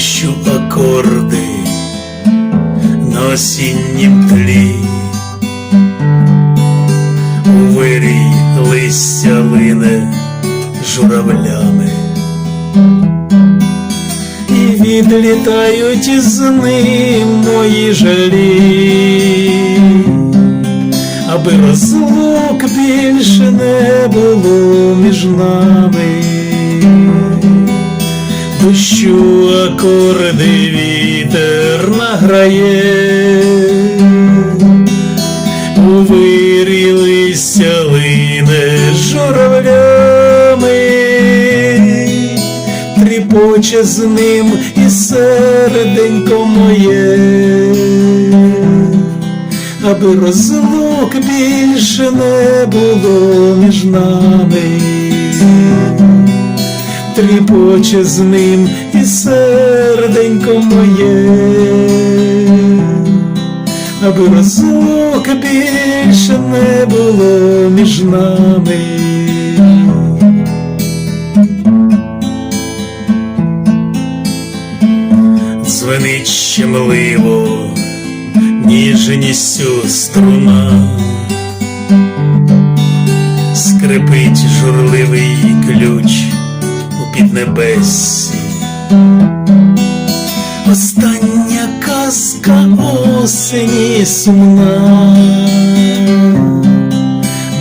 Дощу акорди на осіннім тлі, у вирій листя лине журавлями, і відлітають із ним мої жалі, аби розлук більше не було між нами дощу акорди вітер награє, у вирі листя лине журавлями, тріпоче з ним і серденько моє, аби розлук більше не було між нами тріпоче з ним і серденько моє, аби розлук більше не було між нами. Дзвенить щемливо ніжністю струна скрипить журливий ключ у піднебесі. Остання казка осені сумна,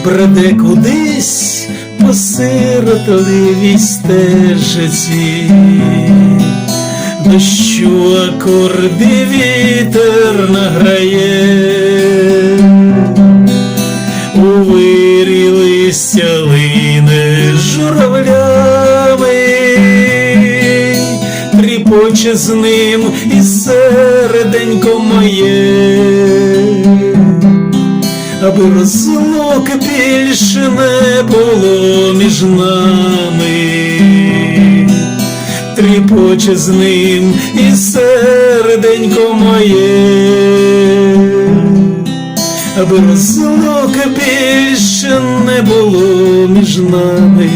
бреде кудись по сиротливій стежиці, дощу акорди вітер награє. У вирі листя лине журавлями, тріпоче з ним і серденько моє, аби розлук більше не було між нами. Тріпоче з ним і серденько моє, аби розлук більше не було між нами.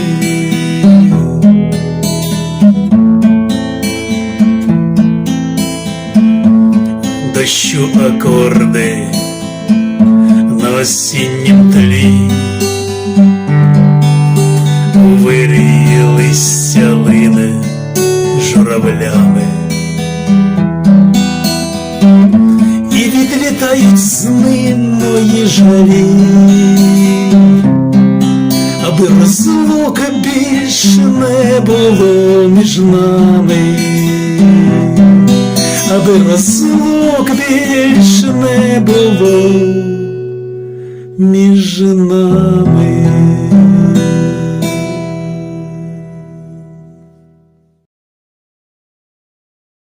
Дощу акорди на осіннім тлі, листя лине журавлями. і відлітають ним мої жалі, аби розлука більше не було між нами, аби розлук більше не було між нами.